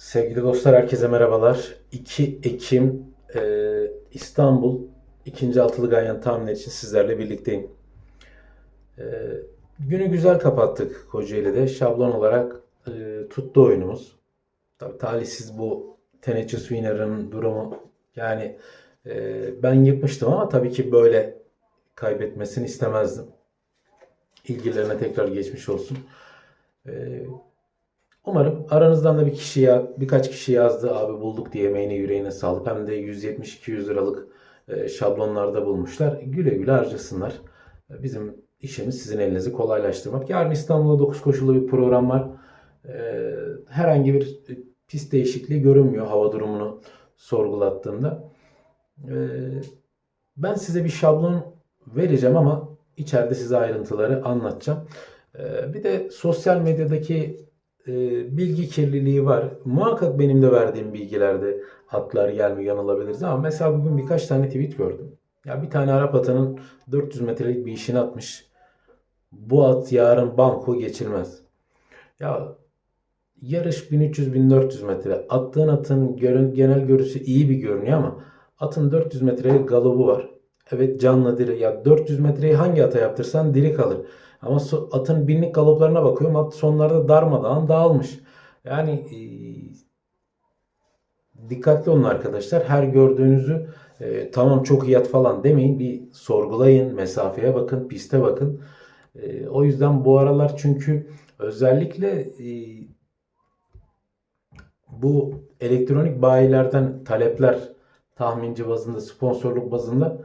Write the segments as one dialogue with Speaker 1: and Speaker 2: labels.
Speaker 1: Sevgili dostlar herkese merhabalar. 2 Ekim e, İstanbul 2. Altılı Ganyan tahmin için sizlerle birlikteyim. E, günü güzel kapattık Kocaeli'de. Şablon olarak e, tuttu oyunumuz. Tabii talihsiz bu Teneccüs Winner'ın durumu. Yani e, ben yıkmıştım ama tabii ki böyle kaybetmesini istemezdim. İlgilerine tekrar geçmiş olsun. E, Umarım aranızdan da bir kişi ya, birkaç kişi yazdı abi bulduk diye emeğine yüreğine sağlık. Hem de 170-200 liralık e, şablonlarda bulmuşlar. Güle güle harcasınlar. E, Bizim işimiz sizin elinizi kolaylaştırmak. Yarın İstanbul'da 9 koşulu bir program var. E, Herhangi bir pist değişikliği görünmüyor hava durumunu sorgulattığımda. Ben size bir şablon vereceğim ama içeride size ayrıntıları anlatacağım. Bir de sosyal medyadaki e, bilgi kirliliği var. Muhakkak benim de verdiğim bilgilerde hatlar gelmiyor yanılabiliriz ama mesela bugün birkaç tane tweet gördüm. Ya bir tane Arap atının 400 metrelik bir işini atmış. Bu at yarın banko geçilmez. Ya yarış 1300-1400 metre. Attığın atın görün, genel görüntüsü iyi bir görünüyor ama atın 400 metrelik galobu var. Evet canlı diri. Ya 400 metreyi hangi ata yaptırsan diri kalır. Ama atın binlik galoplarına bakıyorum. At sonlarda darmadağın dağılmış. Yani e, dikkatli olun arkadaşlar. Her gördüğünüzü e, tamam çok iyi at falan demeyin. Bir sorgulayın. Mesafeye bakın. Piste bakın. E, o yüzden bu aralar çünkü özellikle e, bu elektronik bayilerden talepler tahminci bazında, sponsorluk bazında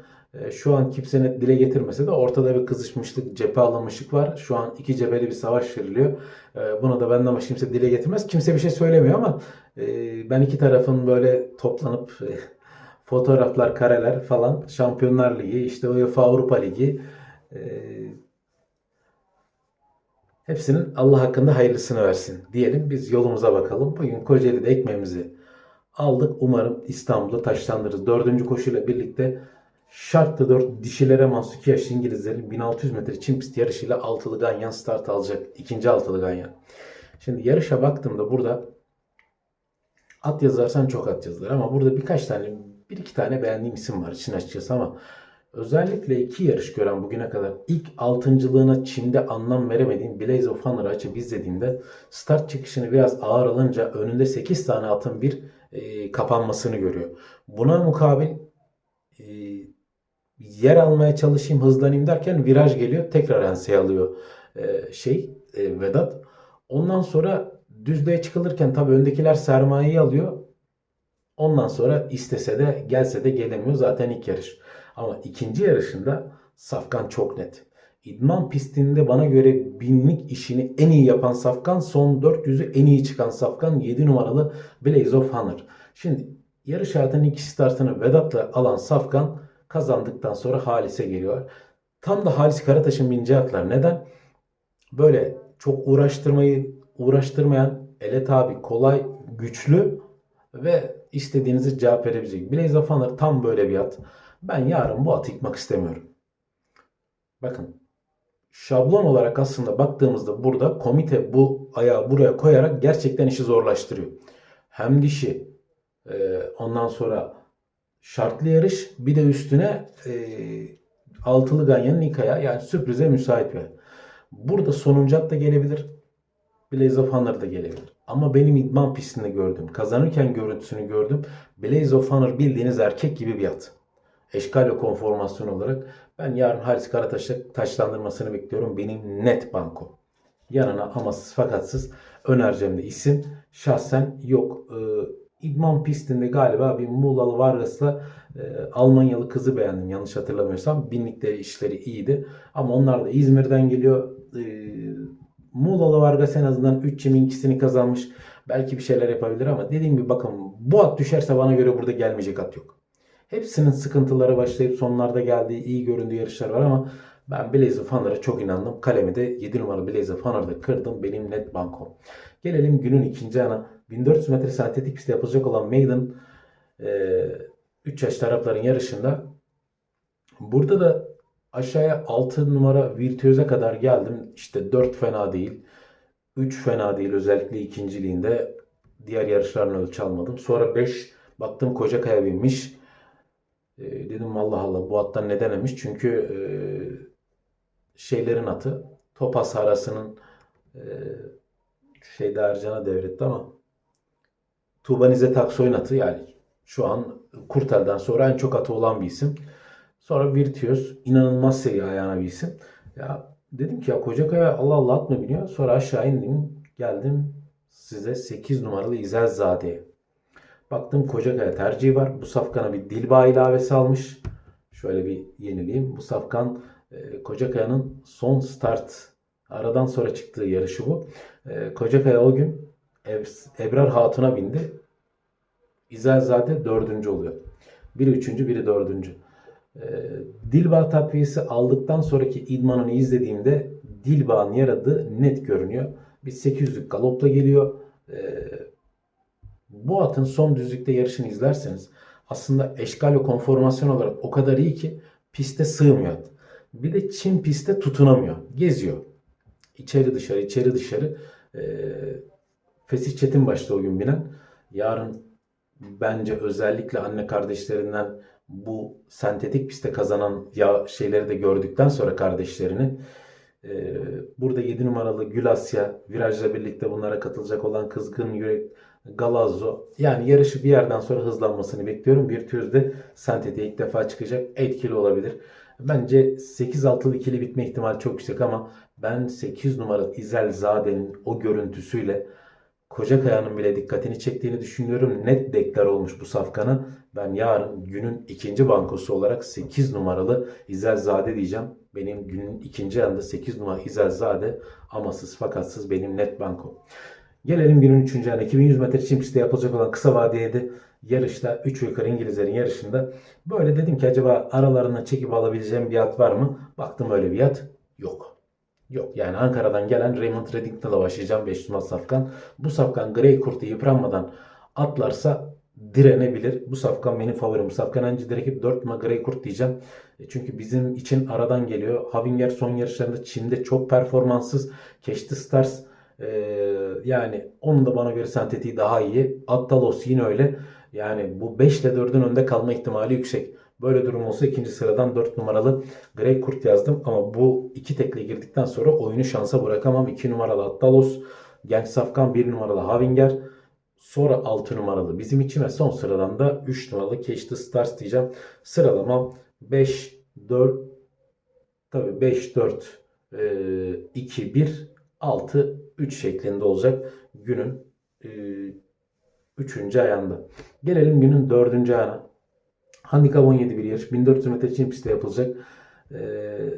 Speaker 1: şu an kimse net dile getirmese de ortada bir kızışmışlık, cephe alınmışlık var. Şu an iki cepheli bir savaş veriliyor. E, Bunu da benden başka kimse dile getirmez. Kimse bir şey söylemiyor ama e, ben iki tarafın böyle toplanıp e, fotoğraflar, kareler falan Şampiyonlar Ligi, işte UEFA Avrupa Ligi e, hepsinin Allah hakkında hayırlısını versin diyelim. Biz yolumuza bakalım. Bugün Kocaeli'de ekmeğimizi aldık. Umarım İstanbul'da taşlandırırız. Dördüncü koşuyla birlikte Şartlı 4 dişilere mahsus 2 yaşlı İngilizlerin 1600 metre çim pist yarışıyla altılı ganyan start alacak. ikinci altılı ganyan. Şimdi yarışa baktığımda burada at yazarsan çok at yazılır ama burada birkaç tane bir iki tane beğendiğim isim var için açıkçası ama özellikle iki yarış gören bugüne kadar ilk altıncılığına çimde anlam veremediğim Blaze of Honor'ı açıp izlediğimde start çıkışını biraz ağır alınca önünde 8 tane atın bir e, kapanmasını görüyor. Buna mukabil e, yer almaya çalışayım hızlanayım derken viraj geliyor tekrar enseye alıyor e, şey e, Vedat. Ondan sonra düzlüğe çıkılırken tabii öndekiler sermayeyi alıyor. Ondan sonra istese de gelse de gelemiyor zaten ilk yarış. Ama ikinci yarışında Safkan çok net. İdman pistinde bana göre binlik işini en iyi yapan Safkan, son 400'ü en iyi çıkan Safkan 7 numaralı Blaze of Honor. Şimdi yarış hayatının iki startını Vedat'la alan Safkan kazandıktan sonra Halis'e geliyor. Tam da Halis Karataş'ın bineceği atlar. Neden? Böyle çok uğraştırmayı uğraştırmayan, ele tabi, kolay, güçlü ve istediğinizi cevap verebilecek. Blaze of Honor tam böyle bir at. Ben yarın bu atı yıkmak istemiyorum. Bakın şablon olarak aslında baktığımızda burada komite bu ayağı buraya koyarak gerçekten işi zorlaştırıyor. Hem dişi ondan sonra şartlı yarış bir de üstüne e, altılı ganyanın ilk ayağı yani sürprize müsait bir. Burada sonuncu at da gelebilir. Blaze of Honor da gelebilir. Ama benim idman pistinde gördüm. Kazanırken görüntüsünü gördüm. Blaze of Honor bildiğiniz erkek gibi bir at. Eşkal ve konformasyon olarak ben yarın Halis Karataş'ı taçlandırmasını bekliyorum. Benim net banko. Yanına amasız fakatsız önereceğim de isim şahsen yok. Ee, idman pistinde galiba bir Muğlalı Vargas'la e, Almanyalı kızı beğendim yanlış hatırlamıyorsam. Binlikleri işleri iyiydi. Ama onlar da İzmir'den geliyor. Ee, Muğlalı Vargas en azından 3 yemin ikisini kazanmış. Belki bir şeyler yapabilir ama dediğim gibi bakın bu at düşerse bana göre burada gelmeyecek at yok. Hepsinin sıkıntıları başlayıp sonlarda geldiği iyi göründüğü yarışlar var ama ben Blaze of Honor'a çok inandım. Kalemi de 7 numaralı Blaze of Honor'da kırdım. Benim net banko. Gelelim günün ikinci ana. 1400 metre sentetik pistte yapılacak olan Maiden 3 yaşlı Arapların yarışında. Burada da aşağıya 6 numara Virtüöz'e kadar geldim. İşte 4 fena değil. 3 fena değil özellikle ikinciliğinde. diğer yarışlarını ölçü almadım. Sonra 5 baktım Kocakaya binmiş. E, dedim Allah Allah bu attan ne denemiş? Çünkü e, şeylerin atı Topaz Harası'nın e, şeyde Ercan'a devretti ama Tuğba Nizet Aksoy'un atı yani şu an Kurtel'den sonra en çok atı olan bir isim. Sonra Virtüöz inanılmaz seviye ayağına bir isim. Ya dedim ki ya Kocakaya Allah Allah at mı biniyor? Sonra aşağı indim geldim size 8 numaralı İzelzade'ye. Baktım Kocakaya tercihi var. Bu safkana bir Dilba ilavesi almış. Şöyle bir yenileyim. Bu safkan Kocakaya'nın son start aradan sonra çıktığı yarışı bu. E, Kocakaya o gün Ebrar Hatun'a bindi. İzelzade dördüncü oluyor. Biri üçüncü, biri dördüncü. E, Dilba takviyesi aldıktan sonraki idmanını izlediğimde Dilba'nın yaradığı net görünüyor. Bir 800'lük galopla geliyor. Bu atın son düzlükte yarışını izlerseniz aslında eşkal ve konformasyon olarak o kadar iyi ki piste sığmıyor at. Bir de Çin pistte tutunamıyor. Geziyor. İçeri dışarı, içeri dışarı. E, Fesih Çetin başta o gün binen. Yarın bence özellikle anne kardeşlerinden bu sentetik pistte kazanan ya şeyleri de gördükten sonra kardeşlerini e, burada 7 numaralı Gül Asya virajla birlikte bunlara katılacak olan Kızgın Yürek Galazzo yani yarışı bir yerden sonra hızlanmasını bekliyorum. Virtüöz'de sentetiğe ilk defa çıkacak. Etkili olabilir. Bence 8-6'lı ikili bitme ihtimali çok yüksek ama ben 8 numaralı İzel Zade'nin o görüntüsüyle Kocakaya'nın bile dikkatini çektiğini düşünüyorum. Net deklar olmuş bu safkanı. Ben yarın günün ikinci bankosu olarak 8 numaralı İzelzade diyeceğim. Benim günün ikinci yanında 8 numaralı İzelzade amasız fakatsız benim net banko. Gelelim günün üçüncü yanı. 2100 metre çim yapılacak olan kısa vadeli yarışta 3 yukarı İngilizlerin yarışında böyle dedim ki acaba aralarından çekip alabileceğim bir at var mı? Baktım öyle bir at yok. Yok yani Ankara'dan gelen Raymond Reddington'la başlayacağım 5 numaralı safkan. Bu safkan Grey Kurt'u yıpranmadan atlarsa direnebilir. Bu safkan benim favorim. Bu safkan önce direkt 4 numara Grey Kurt diyeceğim. E Çünkü bizim için aradan geliyor. Havinger son yarışlarında Çin'de çok performanssız. Keşti Stars e, yani onun da bana göre sentetiği daha iyi. Attalos yine öyle. Yani bu 5 ile 4'ün önde kalma ihtimali yüksek. Böyle durum olsa ikinci sıradan 4 numaralı Grey Kurt yazdım. Ama bu iki tekle girdikten sonra oyunu şansa bırakamam. 2 numaralı Attalos, Genç Safkan 1 numaralı Havinger. Sonra 6 numaralı bizim için ve son sıradan da 3 numaralı Catch the Stars diyeceğim. Sıralamam 5, 4, tabii 5, 4, 2, 1, 6, 3 şeklinde olacak günün 3. ayağında. Gelelim günün 4. ayağına. Handikap 17 bir yarış. 1400 metre Çin pistte yapılacak. Ee,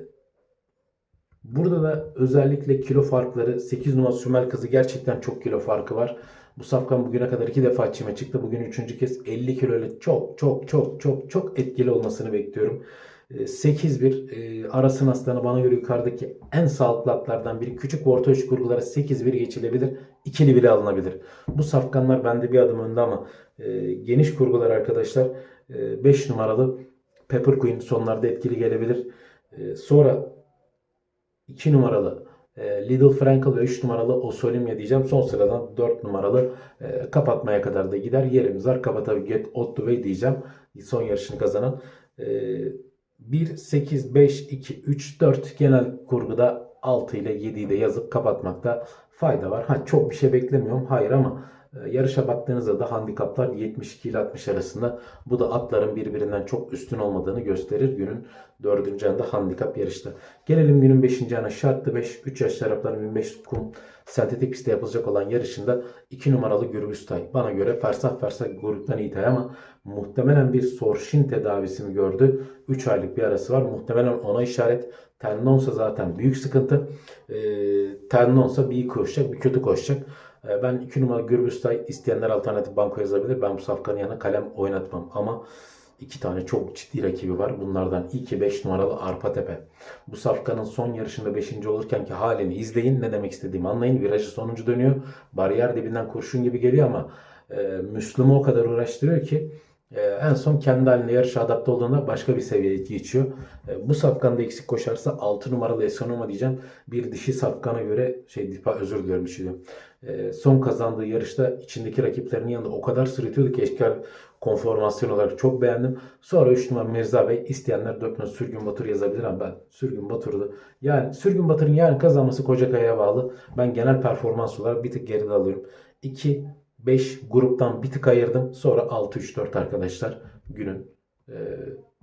Speaker 1: burada da özellikle kilo farkları 8 numara Sümel kızı gerçekten çok kilo farkı var. Bu safkan bugüne kadar iki defa çime çıktı. Bugün üçüncü kez 50 kilo ile çok çok çok çok çok etkili olmasını bekliyorum. Ee, 8-1 e, Arasın Aslanı bana göre yukarıdaki en sağlıklı atlardan biri. Küçük orta ölçü kurgulara 8-1 geçilebilir. İkili bile alınabilir. Bu safkanlar bende bir adım önde ama e, geniş kurgular arkadaşlar 5 numaralı Pepper Queen sonlarda etkili gelebilir. E, sonra 2 numaralı e, Little Frankel ve 3 numaralı Osolimya diyeceğim. Son sıradan 4 numaralı e, kapatmaya kadar da gider. Yerimiz var. Kapatabi Get Out the Way diyeceğim. Son yarışını kazanan. E, 1, 8, 5, 2, 3, 4 genel kurguda 6 ile 7'yi de yazıp kapatmakta fayda var. Ha çok bir şey beklemiyorum. Hayır ama yarışa baktığınızda da handikaplar 72 ile 60 arasında. Bu da atların birbirinden çok üstün olmadığını gösterir günün 4. ayında handikap yarışta. Gelelim günün 5. ayına şartlı 5 3 yaş tarafların 1500 kum sentetik pistte yapılacak olan yarışında 2 numaralı Gürbüztay. Bana göre fersah fersah gruptan iyi ama muhtemelen bir sorşin tedavisi gördü? 3 aylık bir arası var. Muhtemelen ona işaret. Tendonsa zaten büyük sıkıntı. E, tendonsa bir iyi koşacak bir kötü koşacak. E, ben 2 numara Gürbüztay isteyenler alternatif banko yazabilir. Ben bu safkanın yanına kalem oynatmam ama iki tane çok ciddi rakibi var. Bunlardan ilki 5 numaralı Arpa Tepe. Bu safkanın son yarışında 5. olurken ki halini izleyin. Ne demek istediğimi anlayın. Virajı sonuncu dönüyor. Bariyer dibinden kurşun gibi geliyor ama e, Müslüm'ü o kadar uğraştırıyor ki e, en son kendi haline yarışa adapte olduğunda başka bir seviyeye geçiyor. E, bu safkanda eksik koşarsa 6 numaralı Esonoma diyeceğim. Bir dişi safkana göre şey dipa özür diliyorum bir şey diyorum. e, son kazandığı yarışta içindeki rakiplerinin yanında o kadar sırıtıyordu ki eşkal konformasyon olarak çok beğendim. Sonra 3 numara Mirza Bey isteyenler 4 numara Sürgün Batur yazabilir ama ben Sürgün Batur'u yani Sürgün Batur'un yarın kazanması Kocakaya'ya bağlı. Ben genel performans olarak bir tık geride alıyorum. 2 5 gruptan bir tık ayırdım. Sonra 6 3 4 arkadaşlar günün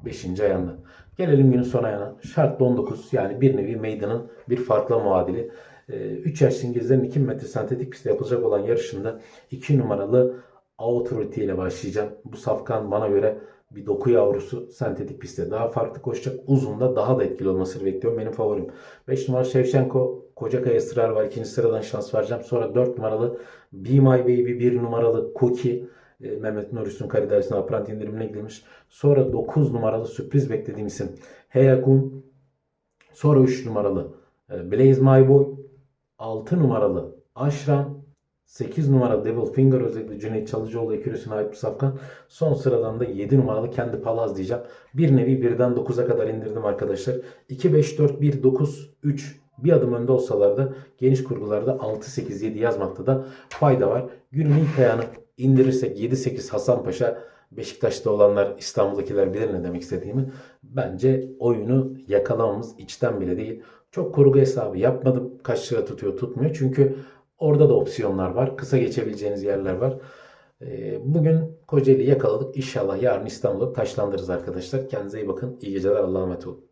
Speaker 1: 5. ayağında. Gelelim günün son ayağına. Şartlı 19 yani bir nevi meydanın bir farklı muadili. 3 yaş İngilizlerin 2 metre sentetik pistte yapılacak olan yarışında 2 numaralı Authority ile başlayacağım. Bu safkan bana göre bir doku yavrusu sentetik pistte daha farklı koşacak. Uzunda daha da etkili olmasını bekliyorum. Benim favorim. 5 numara Shevchenko. Kocakaya ısrar var. İkinci sıradan şans vereceğim. Sonra 4 numaralı Be My Baby. 1 numaralı Koki. E, Mehmet Nur Üstün Kariders'in aprant indirimine girmiş. Sonra 9 numaralı sürpriz beklediğim isim Heyagun. Sonra 3 numaralı e, Blaze My Boy. 6 numaralı Aşram. 8 numaralı Devil Finger özellikle Cüneyt Çalıcıoğlu ekürüsüne ait bir safkan. Son sıradan da 7 numaralı kendi palaz diyeceğim. Bir nevi birden 9'a kadar indirdim arkadaşlar. 2, 5, 4, 1, 9, 3 bir adım önde olsalar da geniş kurgularda 6, 8, 7 yazmakta da fayda var. Günün ilk ayağını indirirsek 7, 8 Hasan Paşa Beşiktaş'ta olanlar İstanbul'dakiler bilir ne demek istediğimi. Bence oyunu yakalamamız içten bile değil. Çok kurgu hesabı yapmadım. Kaç lira tutuyor tutmuyor. Çünkü Orada da opsiyonlar var. Kısa geçebileceğiniz yerler var. Ee, Bugün Kocaeli yakaladık. İnşallah yarın İstanbul'da taşlandırırız arkadaşlar. Kendinize iyi bakın. İyi geceler. Allah'a emanet olun.